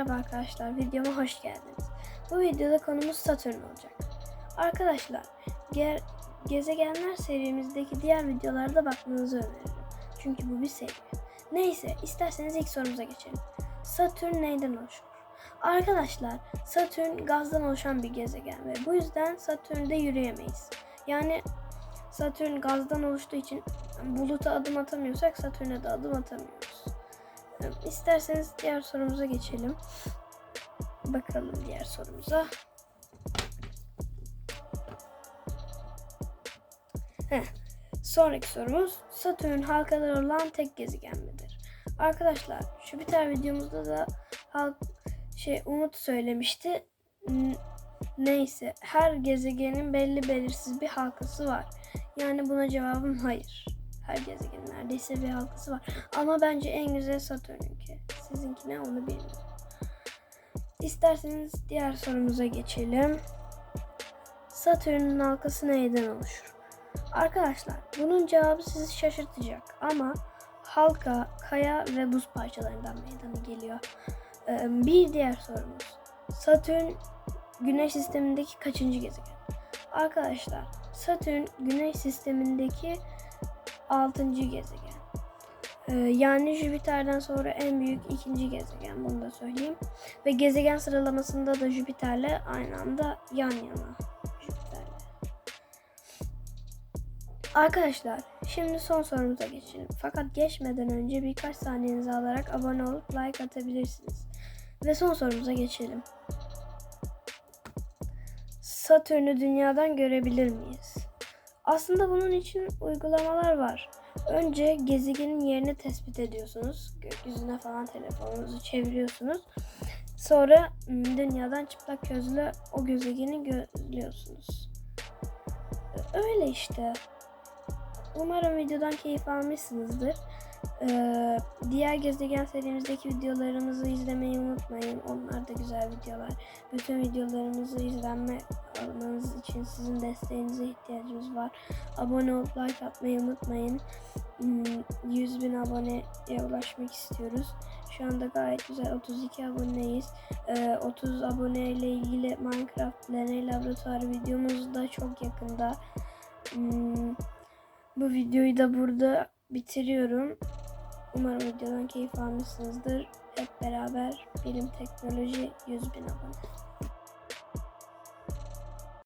arkadaşlar videoma hoş geldiniz. Bu videoda konumuz Satürn olacak. Arkadaşlar ge- gezegenler serimizdeki diğer videolarda bakmanızı öneririm. Çünkü bu bir seri. Neyse isterseniz ilk sorumuza geçelim. Satürn neyden oluşur? Arkadaşlar Satürn gazdan oluşan bir gezegen ve bu yüzden Satürn'de yürüyemeyiz. Yani Satürn gazdan oluştuğu için buluta adım atamıyorsak Satürn'e de adım atamıyoruz. Ee, İsterseniz diğer sorumuza geçelim. Bakalım diğer sorumuza. Heh. Sonraki sorumuz Satürn halkaları olan tek gezegen midir? Arkadaşlar Jüpiter videomuzda da halk şey Umut söylemişti. N- Neyse her gezegenin belli belirsiz bir halkası var. Yani buna cevabım hayır. Her gezegenin neredeyse bir halkası var. Ama bence en güzel Satürn'ünki. Sizinki ne onu bilmiyorum. İsterseniz diğer sorumuza geçelim. Satürn'ün halkası neyden oluşur? Arkadaşlar bunun cevabı sizi şaşırtacak ama halka, kaya ve buz parçalarından meydana geliyor. Ee, Bir diğer sorumuz. Satürn Güneş sistemindeki kaçıncı gezegen? Arkadaşlar Satürn Güneş sistemindeki 6. gezegen. Ee, yani Jüpiter'den sonra en büyük ikinci gezegen bunu da söyleyeyim. Ve gezegen sıralamasında da Jüpiter'le aynı anda yan yana. Jüpiter'le. Arkadaşlar şimdi son sorumuza geçelim. Fakat geçmeden önce birkaç saniyenizi alarak abone olup like atabilirsiniz. Ve son sorumuza geçelim. Satürn'ü dünyadan görebilir miyiz? Aslında bunun için uygulamalar var. Önce gezegenin yerini tespit ediyorsunuz. Gökyüzüne falan telefonunuzu çeviriyorsunuz. Sonra m, dünyadan çıplak gözle o gezegeni gözlüyorsunuz. Öyle işte. Umarım videodan keyif almışsınızdır. Ee, diğer gezegen serimizdeki videolarımızı izlemeyi unutmayın. Onlar da güzel videolar. Bütün videolarımızı izlenme almanız için sizin desteğinize ihtiyacımız var. Abone olup like atmayı unutmayın. Hmm, 100 bin aboneye ulaşmak istiyoruz. Şu anda gayet güzel 32 aboneyiz. Ee, 30 abone ile ilgili Minecraft deney laboratuvarı videomuz da çok yakında. Hmm, bu videoyu da burada bitiriyorum. Umarım videodan keyif almışsınızdır. Hep beraber bilim teknoloji 100 bin abone.